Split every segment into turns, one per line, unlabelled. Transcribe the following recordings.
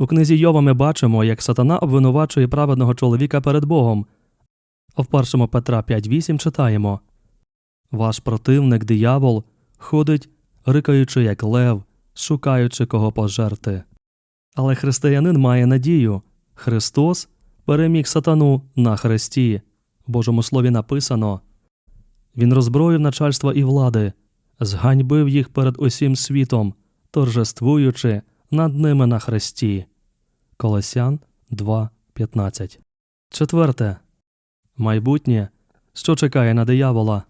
У книзі Йова ми бачимо, як сатана обвинувачує праведного чоловіка перед Богом. А в 1 Петра 5.8 читаємо Ваш противник, диявол, ходить, рикаючи, як лев, шукаючи кого пожерти. Але християнин має надію Христос переміг сатану на хресті. В Божому слові написано Він роззброїв начальства і влади, зганьбив їх перед усім світом, торжествуючи над ними на хресті. Колосян 2.15. Четверте. Майбутнє, що чекає на диявола.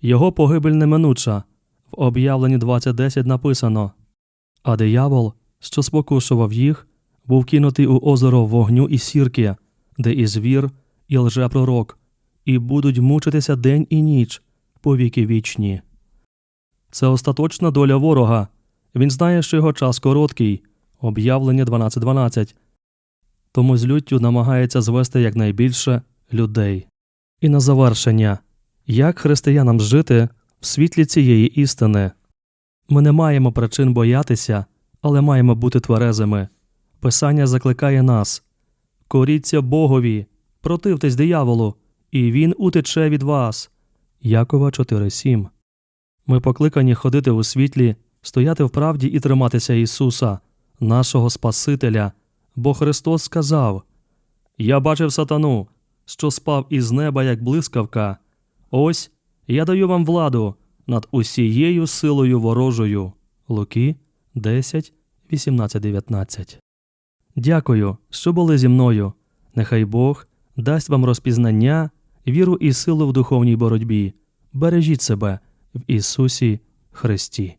Його погибель неминуча. В об'явленні 20.10 написано А диявол, що спокушував їх, був кинутий у озеро вогню і сірки, де і звір, і лжепророк, і будуть мучитися день і ніч по віки вічні. Це остаточна доля ворога. Він знає, що його час короткий, об'явлення 12.12, тому з люттю намагається звести якнайбільше людей. І на завершення, як християнам жити в світлі цієї істини? Ми не маємо причин боятися, але маємо бути тверезими. Писання закликає нас коріться Богові, противтесь дияволу, і він утече від вас. Якова 4.7 Ми покликані ходити у світлі, стояти в правді і триматися Ісуса, нашого Спасителя, бо Христос сказав Я бачив сатану, що спав із неба, як блискавка. Ось я даю вам владу над усією силою ворожою. Луки 10, 18, 19. Дякую, що були зі мною. Нехай Бог дасть вам розпізнання, віру і силу в духовній боротьбі. Бережіть себе в Ісусі Христі.